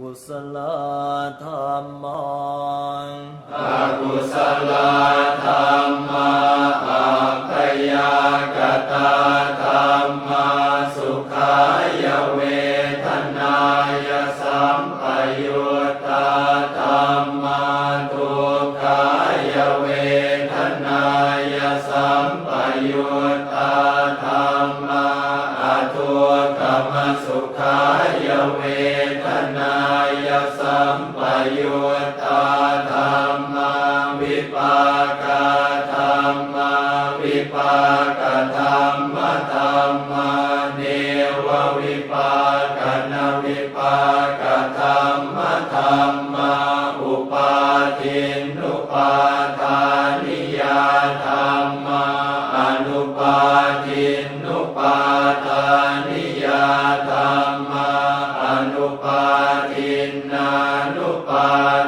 กุศลธรรมังอกุศลธรรมาอัพยากตาธรรมาสุขายเวทนายสัมปยุตตาธรรมาทุกายเวทนายสัมปยุตตาธรรมาอทุกขมสุขายเวทนาายสัมปยุตตาธรรมาวิปากาธรรมาวิปากธรรมธรรมาเนววิปากนวิปากธรร Bye.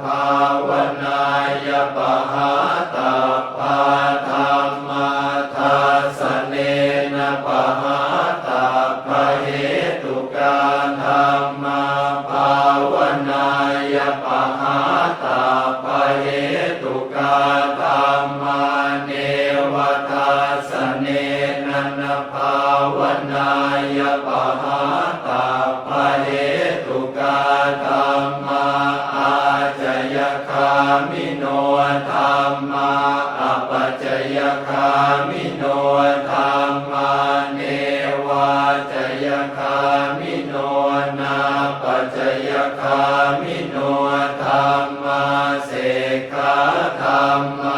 ภา มิโนธรรมาอปัจจยคามิโนธรรมาเนวาจยคามิโนนาปัจจยคามิโนธรรมาเสกขาธรรมา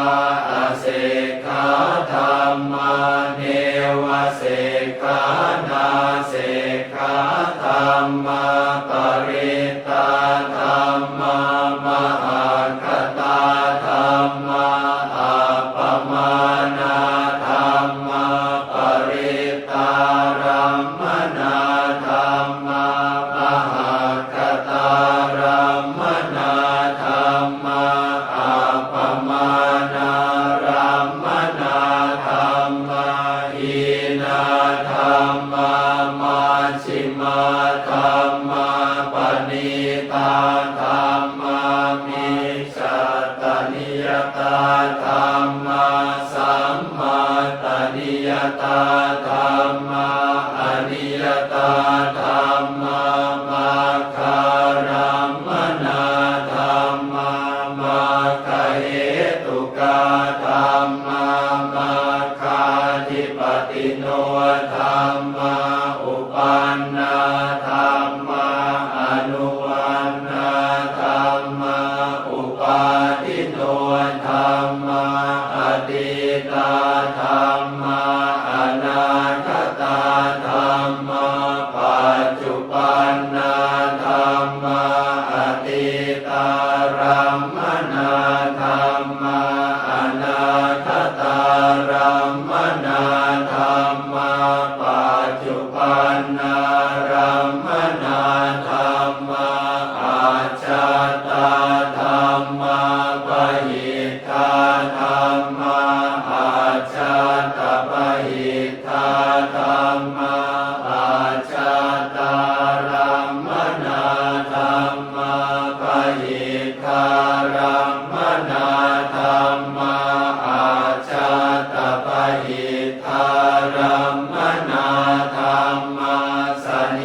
นิยตาธรรมา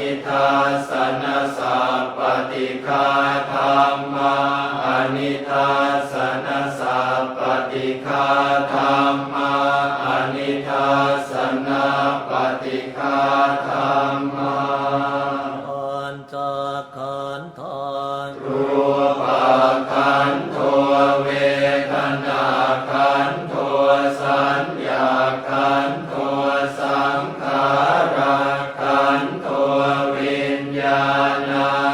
ทิทาสนสาปฏิคา 南。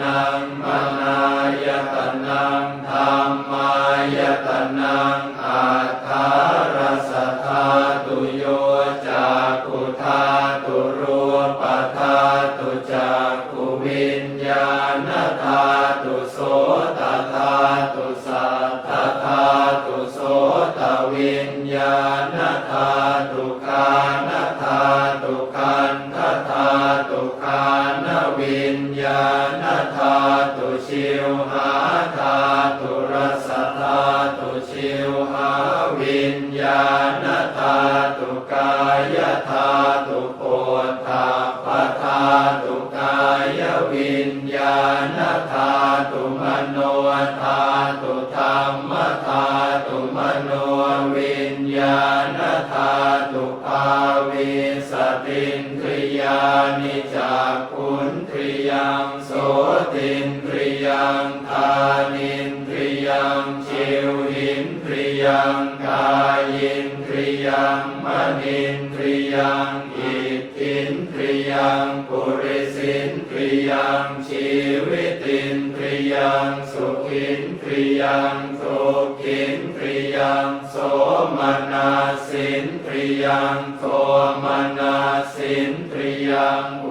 นังมนายตนังธรรมายตนังอัฐารสธาตุโยจากุธาตุรูปธาตุจากุวิญญาณธาตุโสต ธาตุรสธาตุชิวหาวิญญาณธาตุกายธาตุโพธาปธาตุกายวิญญาณธาตุมโนธาตุธรรมธาตุมโนวิญญาณธาตุภาวิสตินทริยานิจากขุนทริยังโสตินท ยังทานินทริยังชิวหินทริยังกายินทริยังมณินทริยังอิทธินทริยังปุริสินทริยังชีวิตินทริยังสุขินทริยังทุกขินทริยังโสมนาสินทริยังโทมนาสินทริยัง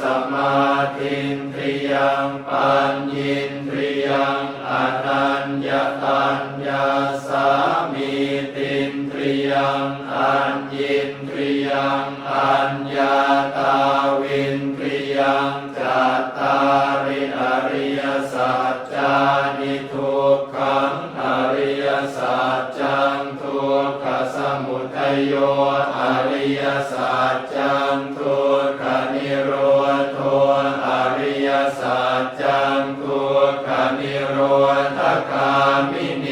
สมาธินทริยังปัญญินทริยังอนัญญตัญญาสามีตินทริยังอัญญินทริยังอัญญาตาวินทริยังจัตตา สัจจังทุกขนิโรธคามินี